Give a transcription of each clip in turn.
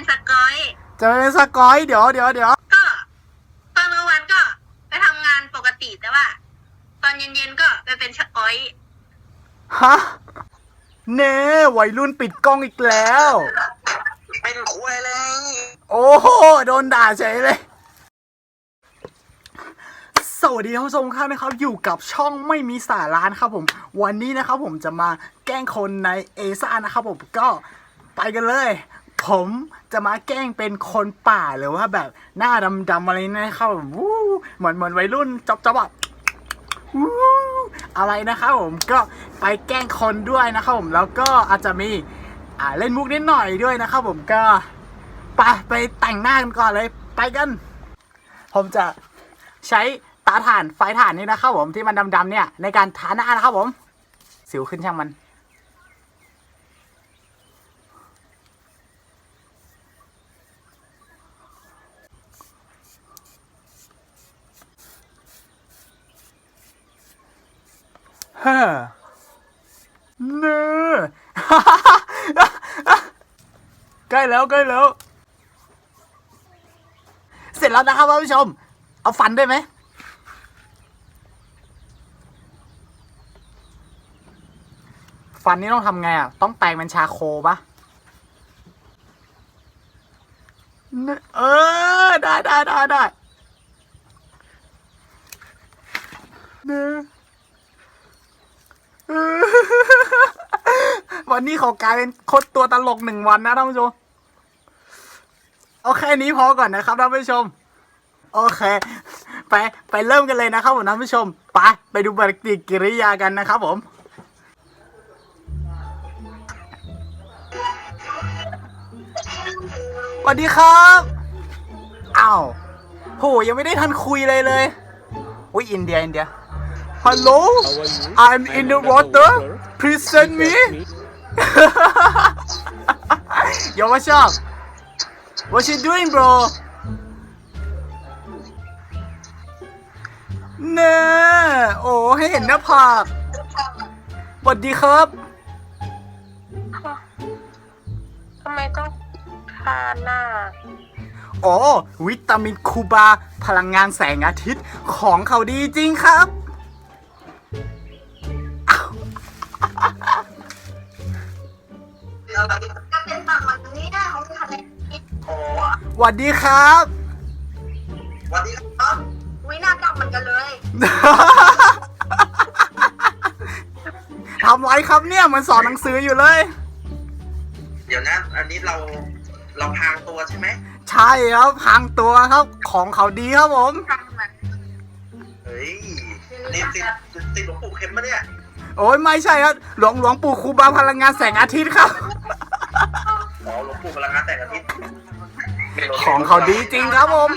เป็นสกอย จะเป็นสกอย เดี๋ยวเดี๋ยวเดี๋ยวก็ตอนกลางวันก็ไปทำงานปกติแต่ว่า ตอนเย็นๆก็ไปเป็นสกอย ฮะเน่วัยรุ่นปิดกล้องอีกแล้ว เป็นควยเลย โอ้โห โดนด่าเฉยเลย สวัสดีท่านผู้ชมครับนะครับอยู่กับช่องไม่มีสาระนะครับผม วันนี้นะครับผมจะมาแกล้งคนในเอซ่านะครับผมก็ไปกันเลย ผมจะมาแกล้งเป็นคนป่าหรือว่าแบบหน้าดำๆอะไรนะครับวู้เหมือนเหมือนวัยรุ่นจอบจอบอะวู้อะไรนะครับผมก็ไปแกล้งคนด้วยนะครับผมแล้วก็อาจจะมีอ่าเล่นมุกนิดหน่อยด้วยนะครับผมก็ไปไปแต่งหน้ากันก่อนเลยไปกัน ผมจะใช้ตาถ่านไฟถ่านนี่นะครับผมที่มันดำๆเนี่ยในการทาหน้านะครับผม สิวขึ้นช่างมัน เฮ้อใกล้แล้วใกล้แล้ว เสร็จแล้วนะครับท่านผู้ชม เอาฟันได้ไหมฟันนี่ต้องทำไงอะ ต้องแปรงเป็นชาโคปะเออ ได้ได้ได้ได้เนี่ยเออ วันนี้เขอกลายเป็นคนตัวตลกหนึ่งวันนะท่านผู้ชมโอเคนี้พอก่อนนะครับท่านผู้ชม โอเค ไปไปเริ่มกันเลยนะครับผมท่านผู้ชมไปไปดูปฏิกิริยากันนะครับผมสวัสดีครับอ้าวโหยังไม่ได้ทันคุยเลยเลย อุ้ยอินเดียอินเดีย Hello I'm in the water please send me Yo what's up What you doing bro เน่โอ้ให้เห็นหน้าผากสวัสดีครับ ทำไมต้องทาหน้า อ๋อ วิตามินคูบา พลังงานแสงอาทิตย์ของเขาดีจริงครับ ก็เป็นฝั่งวันนี้นะเขาทำอะไรโอ้สวัสดีครับสวัสดีครับวิหน้าดำเหมือนกันเลยทำไรครับเนี่ยเหมันสอนหนังสืออยู่เลย เดี๋ยวนะ อันนี้เราเราพรางตัวใช่ไหมใช่ครับพังตัวครับ ของเขาดีครับผม ทำเหมือนเฮ้ยนี่ติดติดหลวงปู่เข็มปะเนี่ย โอ้ยไม่ใช่ครับหลวงหลวงปู่ครูบาพลังงานแสงอาทิตย์ครับ อ๋อหลวงปู่พลังงานแต่งอาทิตย์ของเขาดีจริงครับผม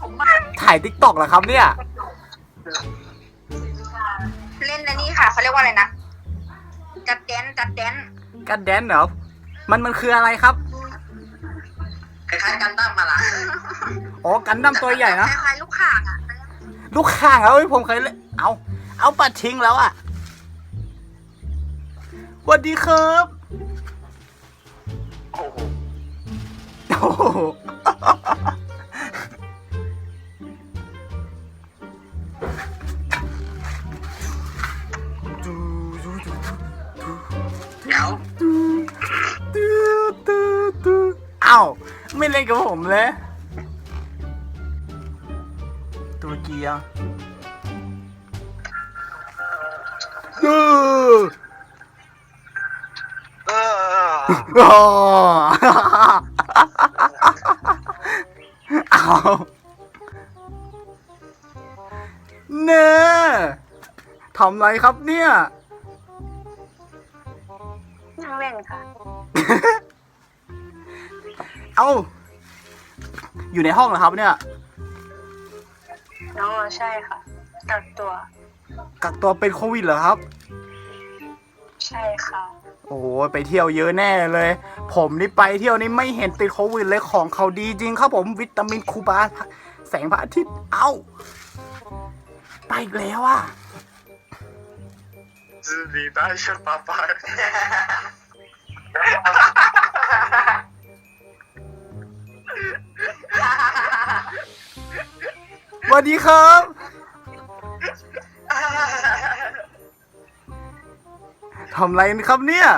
ผมมาถ่ายติ๊กตอกเหรอครับเนี่ย เล่นอันนี้ค่ะเขาเรียกว่าอะไรนะ จัดแดนจัดแดนกันแดนเหรอ มันมันคืออะไรครับ คล้ายๆกันตั้มมาละอ๋อ กันดั้มตัวใหญ่นะ คล้ายๆลูกข่างอะ ลูกข่างแล้วผมเคยเล่นเอา เอาปัดทิ้งแล้วอะสวัสดีครับโอ้โหโอ้โหดูดูดูเดี๋ยวดูดูดูดูเอ้าไม่เล่นกับผมเลยตัวเกียร์ เออ โอ้เอาเน่ทำไรครับเนี่ย นั่งเล่นค่ะ เอ้าอยู่ในห้องเหรอครับเนี่ย อ๋อ ใช่ค่ะกักตัว กักตัวเป็นโควิดเหรอครับใช่ค่ะ โอ้โหไปเที่ยวเยอะแน่เลย ผมนี่ไปเที่ยวนี่ไม่เห็นติดโควิดเลยของเขาดีจริงครับผมวิตามินคูบา แสงพระอาทิตย์เอ้า ไปอีกแล้วอะ自己带上爸爸。สวัสดีครับ ทำไรครับเนี่ย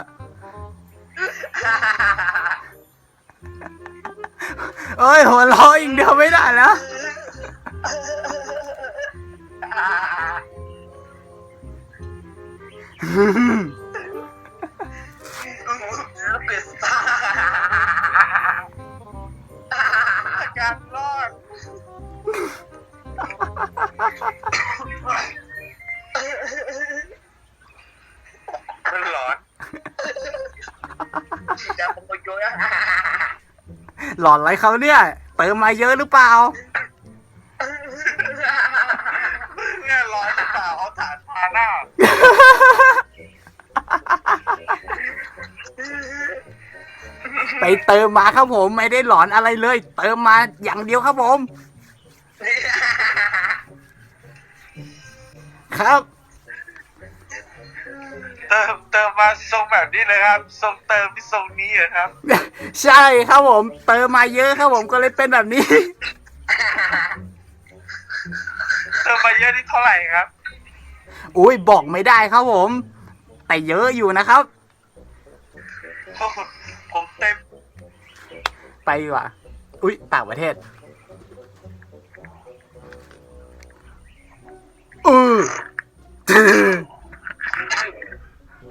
เอ้ยหัวเราะอีกเดียวไม่ได้แล้ หลอนอะไรเขาเนี่ย เติมมาเยอะหรือเปล่าเนี่ยร้อนหรือเปล่าเอาฐานทาหน้าไปเติมมาครับผมไม่ได้หลอนอะไรเลย เติมมาอย่างเดียวครับผม ครับ เติมเติมมาทรงแบบนี้เลยครับทรงเติมที่ทรงนี้เหรอครับ ใช่ครับผม เติมมาเยอะครับผมก็เลยเป็นแบบนี้ เติมมาเยอะนี่เท่าไหร่ครับ อุ้ยบอกไม่ได้ครับผม แต่เยอะอยู่นะครับ ผมเต็มไปดีกว่าอุ้ยต่างประเทศอือ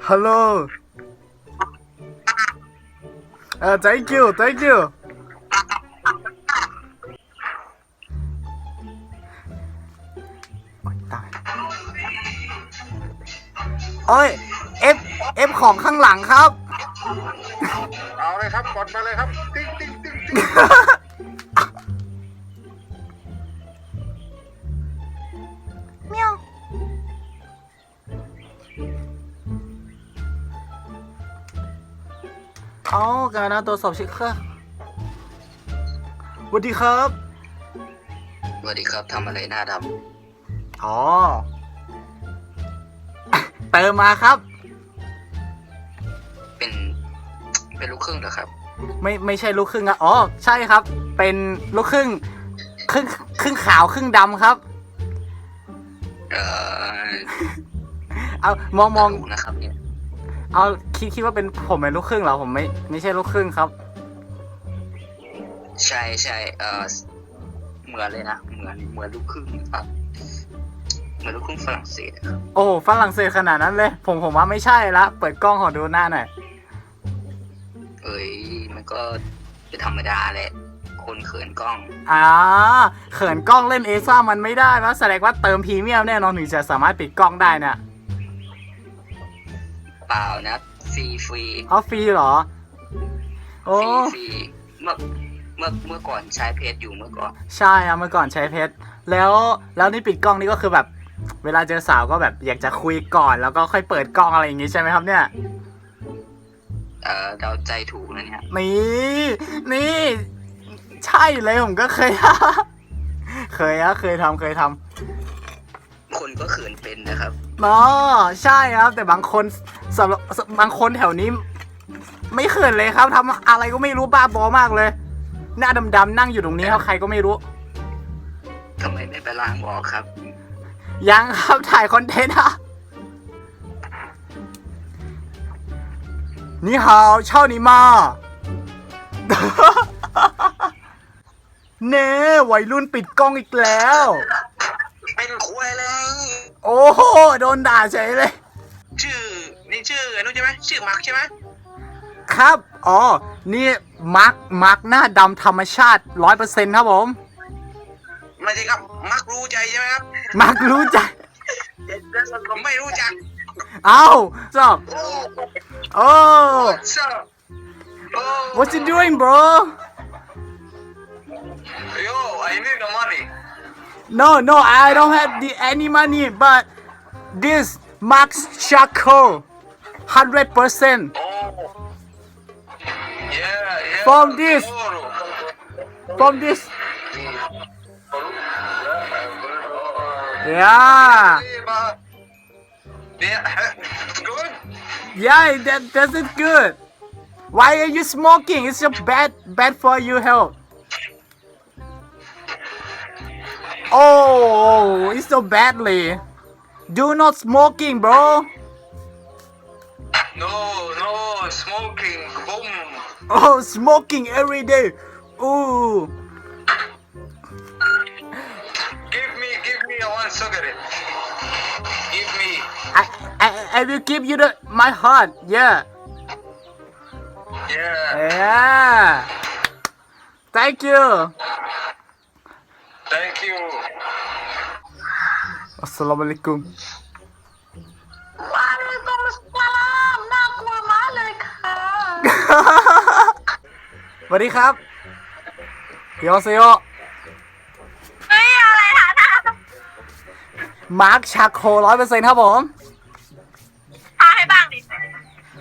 ฮัลโหลเออ thank you thank you โอ๊ยตายโอ้ย F F ของข้างหลังครับ เอาเลยครับกดมาเลยครับ ติ๊งติ๊งติ๊งติ๊ง การนะตัวจสอบเช็คค่ะสวัสดีครับ สวัสดีครับทำอะไรหน้าดอ๋อ เติมมาครับำเป็น เป็นลูกครึ่งเหรอครับ ไม่ไม่ใช่ลูกครึ่งอะอ๋อ ใช่ครับ เป็นลูกครึ่ง ครึ่งครึ่งขาวครึ่งดำครับ เอ่อเอามองมองถูกนะครับเนี่ย เอาคิดคิดว่าเป็นผมเป็นลูกครึ่งเหรอผมไม่ไม่ใช่ลูกครึ่งครับ ใช่ใช่เอ่อเหมือนเลยนะเหมือนเหมือนลูกครึ่งครับเหมือนลูกครึ่งฝรั่งเศสอะครับโอ้ฝรั่งเศสขนาดนั้นเลย ผมผมว่าไม่ใช่ละเปิดกล้องขอดูหน้าหน่อยเอ้ยมันก็เป็นธรรมดาแหละคนเขินกล้องอ่าเขินกล้องเล่นเอซ่ามันไม่ได้นะแสดงว่าเติมพรีเมียมแน่นอนถึงจะสามารถปิดกล้องได้เนี่ยเป ล่านะฟรีฟรีเอาฟรีเหรอโอ้ฟรีฟรีเมื่อเมื่อเมื่อก่อนใช้เพจอยู่เมื่อก่อน ใช่ครับเมื่อก่อนใช้เพชรแล้วแล้วนี่ปิดกล้องนี่ก็คือแบบ เวลาเจอสาวก็แบบอยากจะคุยก่อนแล้วก็ค่อยเปิดกล้องอะไรอย่างงี้ใช่ไหมครับเนี่ย เอ่อเดาใจถูกนะเนี่ยนี่นี่ ใช่เลยผมก็เคย เคยอะเคยทำเคยทำคน ก็เขินเป็นนะครับ อ๋อใช่ครับ แต่บางคนสำหรับบางคนแถวนี้ ไม่เขินเลยครับทำอะไรก็ไม่รู้บ้าบอมากเลย หน้าดำๆนั่งอยู่ตรงนี้ครับใครก็ไม่รู้ทำไมไม่ไปล้างบอกครับ ยังครับถ่ายคอนเทนต์อะนี่ฮาวเช่านี้มา เน่วัยรุ่นปิดกล้องอีกแล้ว เป็นควยเลยโอ้โหโดนด่าเฉยเลย ชื่อนี่ชื่อไอ้นู้นใช่ไหมชื่อมาร์คใช่ไหมครับ อ๋อ นี่มาร์คมาร์คหน้าดำธรรมชาติร้อยเปอร์เซ็นต์ครับผม ไม่ใช่ครับมาร์ครู้ใจใช่ไหมครับมาร์ครู้ใจผมไม่รู้จักเอ้าจอบโอ้โอ้เชื่อโอ้ what you doing bro no no I don't have the any money but this Mark Charcoal 100% Oh. Yeah yeah From this. from this. Yeah. Yeah Good yeah that that's it good. Why are you smoking? It's just bad bad for your health Oh, oh, it's so badly. Do not smoking, bro. No, no, smoking, boom. Oh, smoking every day. Ooh. Give me, give me one cigarette. Give me. I, I, I will give you the my heart. Yeah. Yeah. Yeah. Thank you. Assalamualaikum. วาเลกุมสลามน่ากลัวมากเลยค่ะสวัสดีครับโยเซโยเฮ้ยอะไรฐานะมาร์คชาโคร้อยเปอร์เซ็นต์ครับผมพาให้บ้างดิ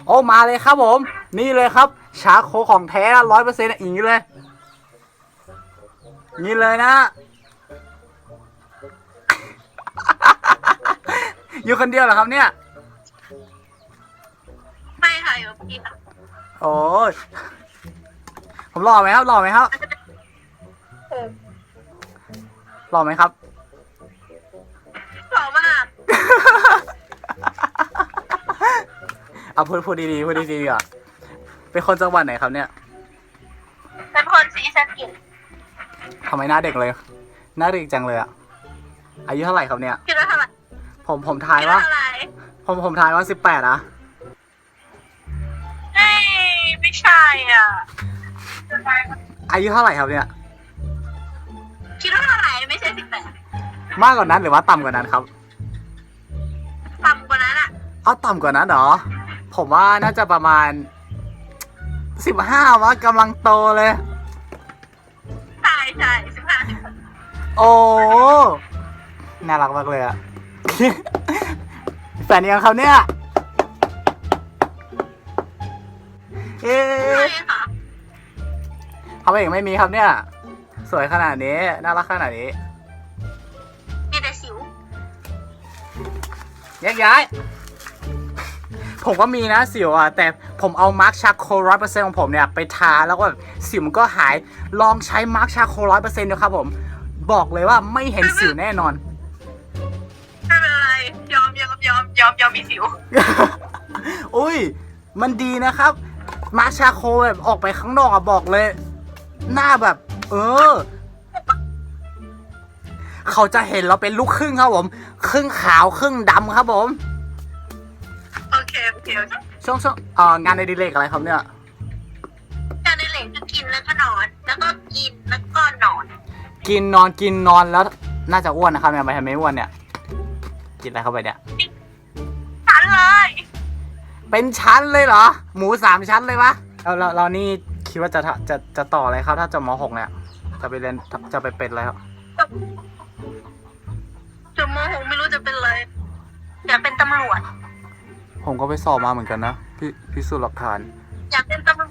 โอ้มาเลยครับผม นี่เลยครับ ชาโคของแท้ร้อยเปอร์เซ็นต์อย่างนี้เลย นี่เลยนะ อยู่คนเดียวเหรอครับเนี่ยไม่ค่ะอยู่กับพี่ค่ะโอ้ยผมหล่อไหมครับหล่อไหมครับโอ้หล่อไหมครับ หล่อมากเอาพูดพูดดีๆพูดดีๆดีกว่าเป็นคนจังหวัดไหนครับเนี่ยเป็นคนสีสะเกิดทำไมหน้าเด็กเลยหน้าเด็กจังเลยอะอายุเท่าไหร่ครับเนี่ย คิดว่าเท่าไหร่ ผมผมทายคิดว่าว่าเท่าไหร่ผมผมทายว่าสิบแปดอะเฮ้ยไม่ใช่อะอายุเท่าไหร่ครับเนี่ย คิดว่าเท่าไหร่ไม่ใช่สิบแปดมากกว่านั้นหรือว่าต่ำกว่านั้นครับต่ำกว่านั้นอะเอาต่ำกว่านั้นเหรอ ผมว่าน่าจะประมาณสิบห้าวะกำลังโตเลย ใช่ใช่สิบห้าสิบหกโอ้ น่ารักมากเลยอะ แฟนยังครับเนี่ยเอ๊ใช่ะค่ะทำไมถึงไม่มีครับเนี่ย สวยขนาดนี้ น่ารักขนาดนี้มีแต่สิวแยกย้าย ผมก็มีนะสิวอะ แต่ผมเอามาร์คชาโคร้อยเปอร์เซ็นต์ของผมเนี่ย ไปทาแล้วก็แบบสิวมันก็หายลองใช้มาร์คชาโคร้อยเปอร์เซ็นต์ดูครับผม บอกเลยว่าไม่เห็นสิวแน่นอน อมยอมยอมยอมมีสิว อุ้ย มันดีนะครับ มาร์คชาโคแบบออกไปข้างนอกอะบอกเลย หน้าแบบ เออ เขาจะเห็นเราเป็นลูกครึ่งครับผม ครึ่งขาวครึ่งดำครับผม โอเคโอเคโอเคช่วงช่วงเอ่องานในดิเลกอะไรครับเนี่ย การในเหล็กคือกินแล้วก็นอน แล้วก็กินแล้วก็นอน กินนอนกินนอนแล้ว น่าจะอ้วนนะครับเนี่ยไปทำไมไม่อ้วนเนี่ย กินอะไรเข้าไปเนี่ยฉันเลย เป็นชั้นเลยเหรอ หมูสามชั้นเลยปะเราเราเรานี่คิดว่าจะทะจะจะต่ออะไรครับถ้าจะมหกเนี่ย จะไปเรียนจะไปเป็นอะไรครับจุดโมหกไม่รู้จะเป็นอะไรอยากเป็นตำรวจ ผมก็ไปสอบมาเหมือนกันนะพี่พิสูจน์หลักฐาน อยากเป็นตำรวจ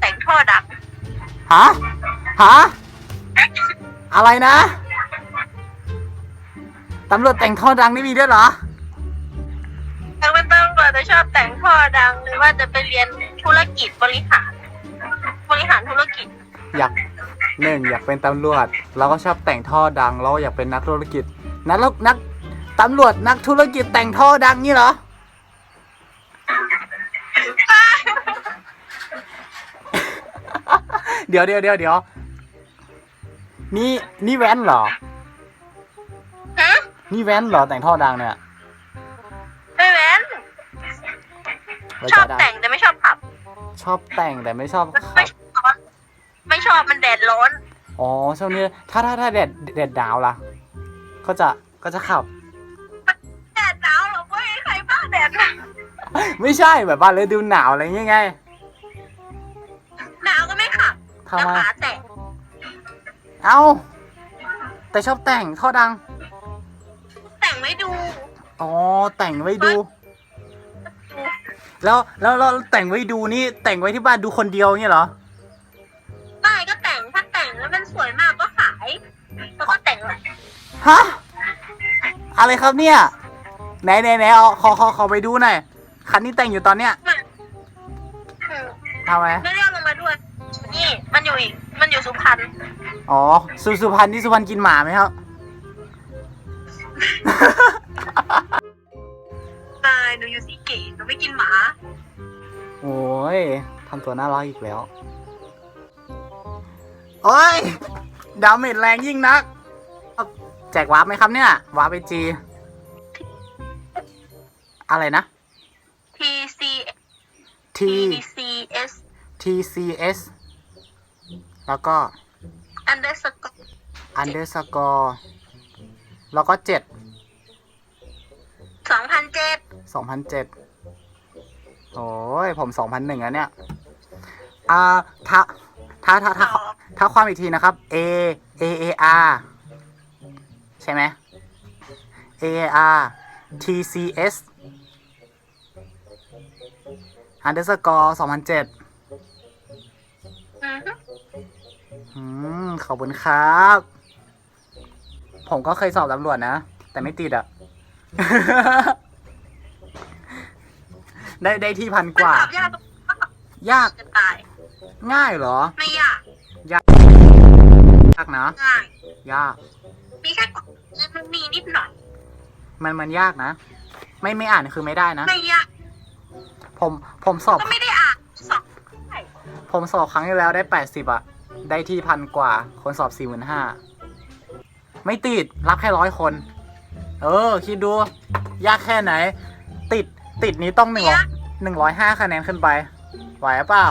แต่งท่อดังฮะฮะอะไรนะตำรวจแต่งท่อดังนี่มีด้วยเหรอ อยากเป็นตำรวจแต่ชอบแต่งท่อดังหรือว่าจะไปเรียนธุรกิจบริหาร บริหารธุรกิจ อยากหนึ่งอยากเป็นตำรวจ เราก็ชอบแต่งท่อดัง เราก็อยากเป็นนักธุรกิจ นักนักตำรวจนักธุรกิจแต่งท่อดังนี่เหรอ เดี๋ยวเดี๋ยวเดี๋ยวเดี๋ยวนี่นี่แว้นเหรอ ฮะ นี่แว้นเหรอแต่งท่อดังเนี่ย ว้ชใจอบได้แต่งแต่ไม่ชอบขับ ชอบแต่งแต่ไม่ชอบขัไม่บ ชอบไม่ชอบมันแดดร้อน อ๋อช่วงนี้ถ้าถ้าถ้าแดดแดดดาวล่ะ ก็จะก็จะขับ แดดหนาวเหรอเว้ยใครบ้าแดดหนาวไม่ใช่แบบว่าเลยดูหนาวอะไรอย่างเงี้ยไงหนาวก็ไม่ขับทำไมแล้วขาแตกเอ้า แต่ชอบแต่งท่อดัง แต่งไม่ดู อ๋อแต่งไว้ดู แล้วแล้วเราแต่งไว้ดูนี่แต่งไว้ที่บ้านดูคนเดียวเนี่ยเหรอไม่ก็แต่งถ้าแต่งแล้วมันสวยมากก็ขายแล้วก็แต่งเลยฮะอะไรครับเนี่ยไหนไหนไหนเอาขอขอขอไปดูหน่อยคันนี้แต่งอยู่ตอนเนี้ยทำไมไม่ได้เอาลงมาด้วยนี่มันอยู่อีกมันอยู่สุพรรณอ๋อสุสุพรรณที่สุพรรณกินหมาไหมครับ ไม่กินหมาโอ้ยทำตัวน่ารักอีกแล้ว โอ้ย ดาเมจแรงยิ่งนัก แจกวาร์ปไหมครับเนี่ยวาร์ปไปจี อะไรนะ T C T T C S T C S แล้วก็ underscore underscore แล้วก็เจ็ดสองพันเจ็ด สองพันเจ็ดโอ้ยผมสองพันหนึ่งอะเนี่ย อ่าถ้าถ้าถ้าถ้าถ้าความอีกทีนะครับ A A A R ใช่ไหม A A R T C S underscore สองพันเจ็ดอือฮึอืมขอบคุณครับ ผมก็เคยสอบตำรวจนะ แต่ไม่ติดอะ ได้ได้ที่พันกว่ามันตอบยากยากจะตาย ง่ายเหรอ ไม่ยากยากนะง่าย ยาก มีแค่กดมันมีนิดหน่อย มันมันยากนะ ไม่ไม่อ่านคือไม่ได้นะ ไม่ยาก ผมผมสอบ ก็ไม่ได้อ่านสองใช่ผมสอบครั้งที่แล้วได้แปดสิบอะได้ที่พันกว่า คนสอบสี่หมื่นห้าไม่ติดรับแค่ร้อยคน เออ คิดดู ยากแค่ไหน ติดติดนี้ต้องหนึ่งร้อยหนึ่งร้อยห้าคะแนนขึ้นไป ไหวหรือเปล่า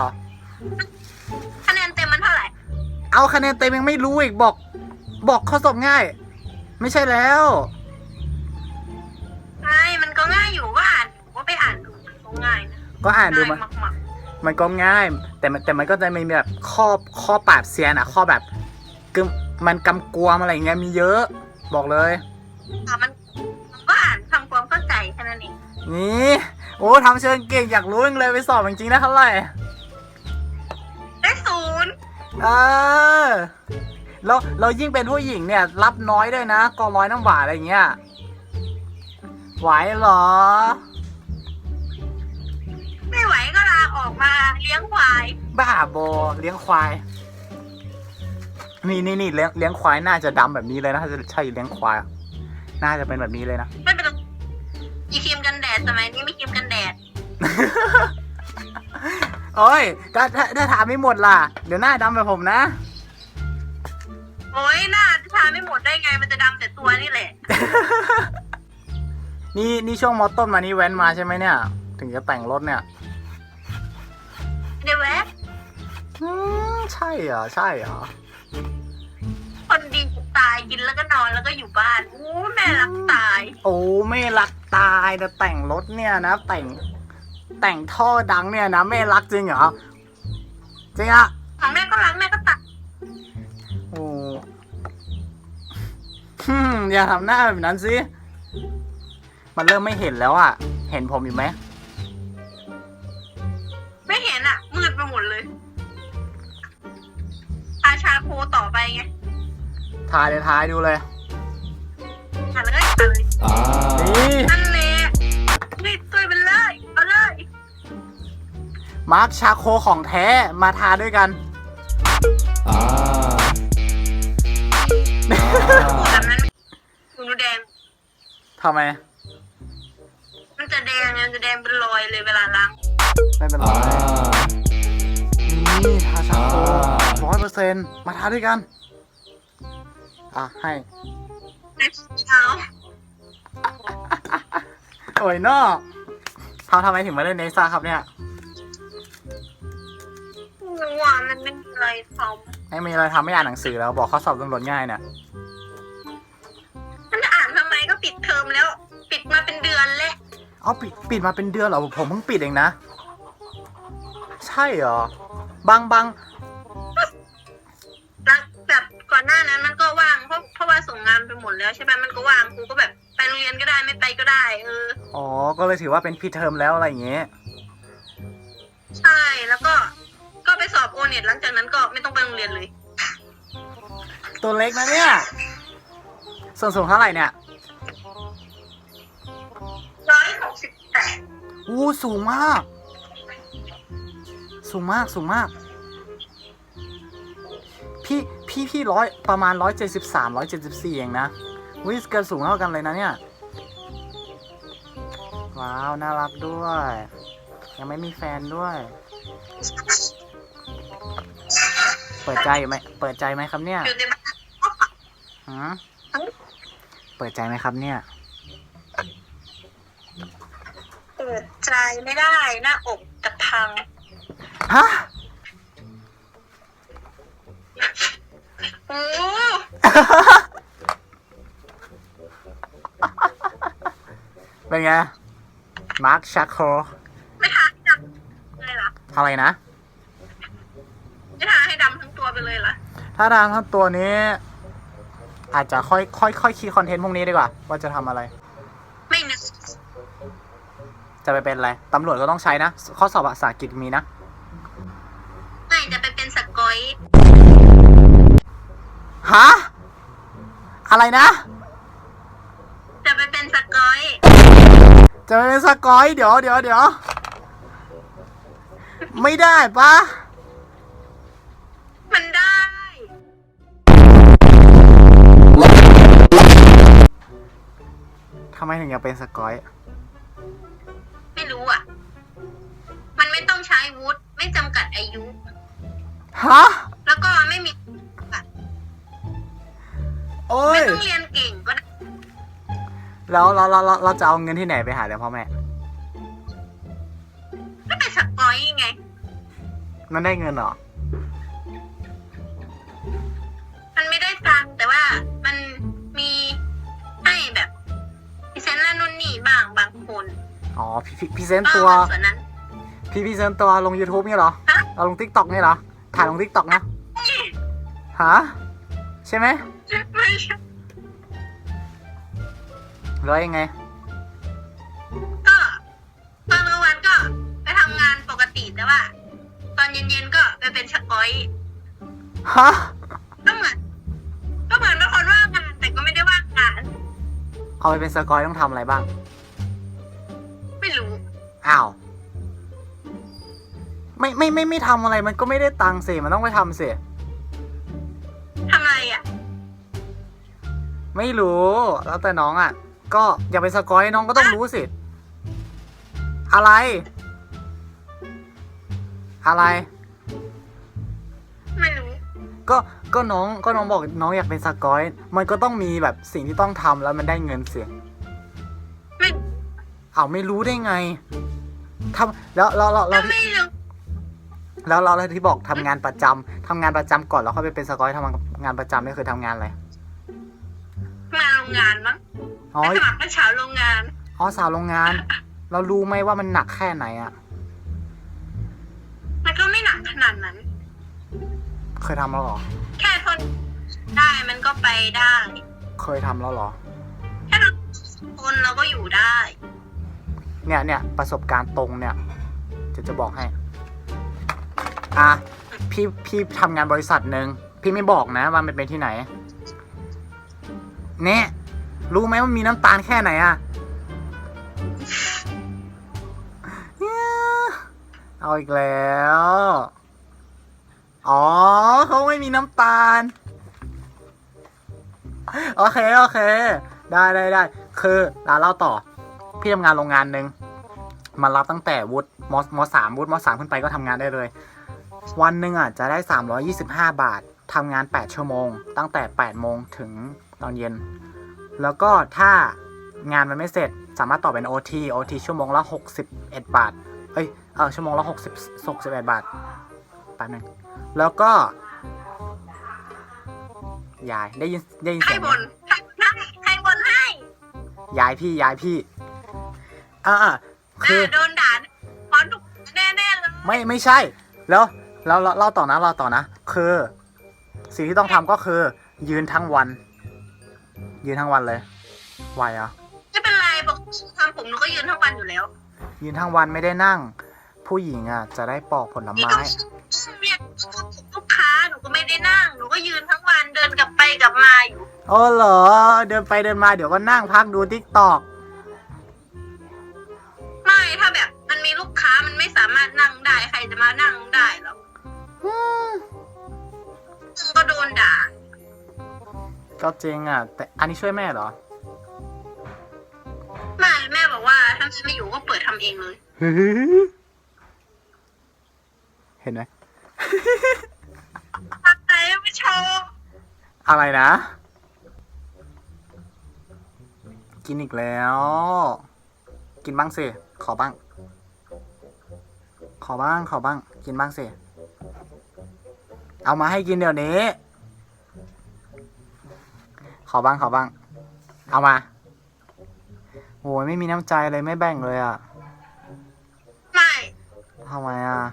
คะแนนเต็มมันเท่าไหร่ เอาคะแนนเต็มยังไม่รู้อีกบอก บอกข้อสอบง่าย ไม่ใช่แล้วใช่มันก็ง่ายอยู่ว่าอ่านว่าไปอ่านดูมันก็ง่ายนะก็อ่านดูมันง่ายมากมันก็ง่าย แต่มันแต่มันก็จะมีแบบข้อข้อปราบเซียนอะข้อแบบกึมมันกำกวมอะไรเงี้ยมีเยอะ บอกเลยๆแต่มันมัน ก็อ่านทำความเข้าใจแค่นั้นเองนี่โอ้ทำเชิงเก่งอยากรู้จังเลยไปสอบจริงๆนะเท่าไหร่ได้ศูนย์เออเราเรายิ่งเป็นผู้หญิงเนี่ย รับน้อยด้วยนะกองร้อยน้ำหวานอะไรเงี้ยไหวเหรอ ไม่ไหวก็ลาออกมาเลี้ยงควาย บ้าบอเลี้ยงควาย นี่นี่นี่เลี้ยงเลี้ยงควายน่าจะดำแบบนี้เลยนะถ้าจะใช่เลี้ยงควายอะ น่าจะเป็นแบบนี้เลยนะ ไม่เป็นไรมีครีมกันแดดสมัยนี้ไม่ครีมกันแดด โอ้ยถ้าถ้าถ้าถามไม่หมดล่ะ เดี๋ยวหน้าดำแบบผมนะ โอ้ยหน้าจะทาไม่หมดได้ไง มันจะดำแต่ตัวนี่แหละ นี่นี่ช่วงมอต้นมานี่แว้นมาใช่ไหมเนี่ย ถึงจะแต่งรถเนี่ยเดี๋ยวแวะ อืมใช่เหรอใช่เหรอคนดีตายกินแล้วก็นอนแล้วก็อยู่บ้านอู้แม่รักตาย โอ้ไม่รักตายแต่แต่งรถเนี่ยนะ แต่งแต่งท่อดังเนี่ยนะไม่รักจริงเหรอจริงอะของแม่ก็รักแม่ก็ตัดโอ้ฮึมอย่าทำหน้าแบบนั้นสิมันเริ่มไม่เห็นแล้วอะเห็นผมอยู่ไหมไม่เห็นอะมืดไปหมดเลยทาชาโคต่อไปไง ทายเดี๋ยวทายดูเลยทาเลยทาเลยนี่นั่นแหละนี่ตัวไปเลย เอาเลย มาร์คชาโคของแท้มาทาด้วยกันแบบนั้นหนูแดง ทำไม มันจะแดงไงมันจะแดงเป็นรอยเลยเวลาล้าง ไม่เป็นไรนี่ทาชาโคร้อยเปอร์เซ็นต์มาทาด้วยกัน อะให้เช้าโอ้ยนอกทำทำไมถึงมาเล่นเนซ่าครับเนี่ยหนูว่ามันไม่มีอะไรทไม่มีอะไรทำไม่อ่านหนังสือแล้ว บอกข้อสอบตำรวจง่ายเนี่ยำมันจะอ่านทำไมก็ปิดเทอมแล้ว ปิดมาเป็นเดือนแล้วเอาปิดปิดมาเป็นเดือนเหรอผมเพิ่งปิดเองนะ ใช่เหรอบางบางแล้วแบบ ก่อนหน้านั้นมันก็ว่างเพราะเพราะว่าส่งงานไปหมดแล้วใช่ไหมมันก็ว่างกูก็แบบไปโรงเรียนก็ได้ไม่ไปก็ได้เออ อ๋อ ก็เลยถือว่าเป็นพี่เทอมแล้วอะไรอย่างเงี้ย ใช่แล้วก็ก็ไปสอบโอเน็ตหลังจากนั้นก็ไม่ต้องไปโรงเรียนเลย ตัวเล็กนะเนี่ย ส่วนสูงเท่าไหร่เนี่ย ร้อยหกสิบแปดอู้สูงมาก สูงมาก สูงมาก พี่พี่พี่ร้อยประมาณร้อยเจ็ดสิบสามร้อยเจ็ดสิบสี่เองนะวิสเกินสูงเท่ากันเลยนะเนี่ยไหวว้าว น่ารักด้วย ยังไม่มีแฟนด้วย เปิดใจไหมเปิดใจไหมครับเนี่ยอยู่ในบ้านหืมเปิดใจไหมครับเนี่ย เปิดใจไม่ได้ หน้าอกจะพัง ฮะ โอ้เป็นไง มาร์คชักโคไม่ทาให้ดำเลยเหรออะไรนะ ไม่ทาให้ดำทั้งตัวไปเลยเหรอถ้าทางทั้งตัวนี้ อาจจะค่อยค่อยค่อยคิดคอนเทนต์พวกนี้ดีกว่า ว่าจะทำอะไร ไม่นึกจะไปเป็นอะไร ตำรวจก็ต้องใช้นะ ข้อสอบภาษาอังกฤษมีนะ ไม่จะไปเป็นสกอย ฮะ อะไรนะ จะไปเป็นสกอย จะไปเป็นสกอยเดี๋ยวเดี๋ยวเดี๋ยว ไม่ได้ปะมันได้ ทำไมถึงอยากเป็นสกอย ไม่รู้อะ มันไม่ต้องใช้วุฒิไม่จำกัดอายุ ฮะ โอ้ไม่ยต้องเรียนเก่งก็ได้แล้วเราเราเราเราจะเอาเงินที่ไหนไปหาเลี้ยงพ่อแม่ ก็เป็นสกอยไง มันได้เงินเหรอ มันไม่ได้ตังค์แต่ว่ามันมีให้แบบพิเศษนั่นนู่นนี่บ้างบางคนอ๋อพี่พี่พี่เซนก็ตัวส่วนนั้น พี่พี่เซนตัวลง YouTube เนี่ยเหรอฮะเราลง TikTok เนี่ยเหรอ ถ่ายลง TikTok นะ ฮะ ใช่ไหมไม่ แล้วยังไง ก็ตอนกลางวันก็ไปทำงานปกติแต่ว่า ตอนเย็นๆก็ไปเป็นสกอยฮะ ก็เหมือนก็เหมือนเป็นคนว่างงานแต่ก็ไม่ได้ว่างงาน เอาไปเป็นสกอยต้องทำอะไรบ้าง ไม่รู้ อ้าว ไม่ไม่ไม่ไม่ทำอะไรมันก็ไม่ได้ตังค์สิมันต้องไปทำสิทำอะไรอะ ไม่รู้ แล้วแต่น้องอะ ก็อย่าไปสกอยน้องก็ต้องรู้สิ อะไร อะไร ไม่รู้ ก็ก็น้องก็น้องบอกน้องอยากเป็นสกอย มันก็ต้องมีแบบสิ่งที่ต้องทำแล้วมันได้เงินเสียไม่เอาไม่รู้ได้ไงทำแล้วแล้วแล้วก็แล้วไม่รู้แล้วแล้วแล้วที่บอกทำงานประจำทำงานประจำก่อนแล้วค่อยไปเป็นสกอยทำงานประจำนี่คือทำงานอะไร งานโรงงานมั้งอ๋อไปสมัครเป็นสาวโรงงาน อ๋อสาวโรงงาน เรารู้ไหมว่ามันหนักแค่ไหนอะมันก็ไม่หนักขนาดนั้น เคยทำแล้วเหรอ แค่ทนได้มันก็ไปได้ เคยทำแล้วเหรอ แค่เราทนเราก็อยู่ได้ เนี่ยเนี่ยประสบการณ์ตรงเนี่ยจะจะบอกให้ อะพี่พี่ทำงานบริษัทหนึ่งพี่ไม่บอกนะว่ามันเป็นที่ไหน เนี่ย รู้ไหมว่ามีน้ำตาลแค่ไหนอะเนี่ยเอาอีกแล้ว อ๋อเขาไม่มีน้ำตาล โอเค โอเค ได้ได้ได้คือร้าเล่าต่อ พี่ทำงานโรงงานหนึ่งมารับตั้งแต่วุฒิมมสามวุฒิมสามขึ้นไปก็ทำงานได้เลย วันหนึ่งอะจะได้ 325 บาททำงาน 8 ชั่วโมง ตั้งแต่ 8 โมงถึงตอนเย็น แล้วก็ถ้างานมันไม่เสร็จสามารถต่อเป็น OT OT ชั่วโมงละ 61 บาท เอ้ย เออชั่วโมงละ60 61บาทแป๊บนึงแล้วก็ ยายได้ยินได้ยินให้เสียงไหบมนให้บนให้ให้บนให้ย้ายพี่ย้ายพี่อ่าอ่าคืออ่าโดนด่าพอนถูกแน่ๆเลยไม่ไม่ใช่ แล้วแล้วเราเล่าต่อนะเราต่อนะ คือ สิ่งที่ต้องทำก็คือยืนทั้งวัน ยืนทั้งวันเลยไหวเหรอะไม่เป็นไรบอกทำผมหนูก็ยืนทั้งวันอยู่แล้วยืนทั้งวันไม่ได้นั่ง ผู้หญิงอะ จะได้ปอกผลนี่ไม้ก็เรียกลูกค้าหนูก็ไม่ได้นั่งหนูก็ยืนทั้งวันเดินกลับไปกลับมาอยู่โอ้เหรอ เดินไปเดินมาเดี๋ยวก็นั่งพักดูทิกตอกไม่ถ้าแบบ มันมีลูกค้ามันไม่สามารถนั่งได้ใครจะมานั่งได้หรอกซึ่งก็โดนด่า ก็จริงอะ แต่อันนี้ช่วยแม่เหรอแม่แม่บอกว่าถ้าฉันไม่อยู่ก็ำเองเลย เห็นไหมอะไรไม่ชอบอะไรนะ กินอีกแล้ว กินบ้างสิ ขอบ้าง ขอบ้าง ขอบ้าง กินบ้างสิ เอามาให้กินเดี๋ยวนี้ ขอบ้างขอบ้าง เอามาโอ้ยไม่มีน้ำใจเลยไม่แบ่งเลยอะ่ะไม่ทำไมอะ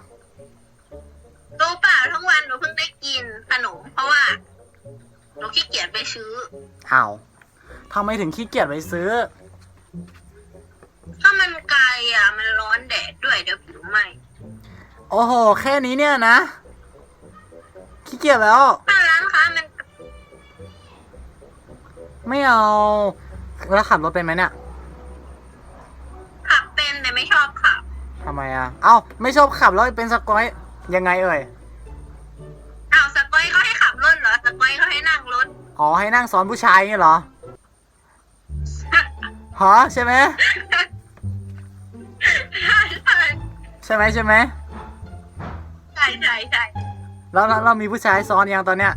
รู้เปล่าทั้งวันหนูเพิ่งได้กินขนมเพราะว่าหนูขี้เกียจไปซื้ออ้าวทำไมถึงขี้เกียจไปซื้อ ถ้ามันไกลอะ มันร้อนแดดด้วยเดี๋ยวผิวไหมโอ้โห แค่นี้เนี่ยนะ ขี้เกียจแล้วถ้าร้านค้ามัน ไม่เอาแล้วขับรถเป็นไหมเนี่ยขับเป็นแต่ไม่ชอบขับทำไมอะ เอ้าไม่ชอบขับแล้วเป็นสกอยยังไงเอ่ยอ้าวสกอยเขาให้ขับรถเหรอสกอยเขาให้นั่งรถอ๋อให้นั่งซ้อนผู้ชายงี้เหรอฮะใช่ไหมใช่ใช่ใช่ไหมใช่ไหมใช่ใช่ใช่แล้วแล้วเรามีผู้ชายซ้อนยังตอนเนี้ย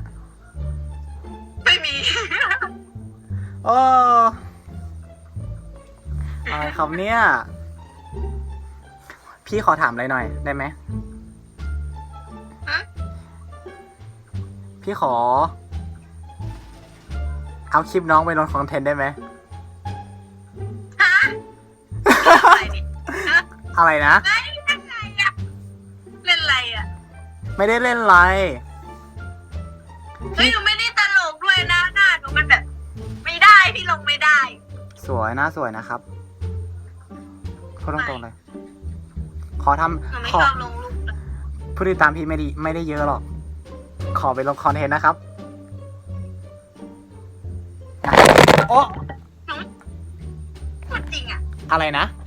โอ้อะไรครับเนี่ย พี่ขอถามอะไรหน่อยได้ไหม ฮะ พี่ขอ เอาคลิปน้องไปลงคอนเทนต์ได้ไหม ฮะอะไรเนี่ยฮะอะไรนะเฮ้ยเล่นอะไรอะเล่นอะไรอะไม่ได้เล่นไรเฮ้ยหนูไม่ สวยนะสวยนะครับพูดตรงๆเลย ขอทหนูไม่ำขอชอบลงรูปเลยผู้ติดตามพี่ไม่ดีไม่ได้เยอะหรอก ขอไปลงคอนเทนต์นะครับอะโอ้พูดจริงอะอะไรนะห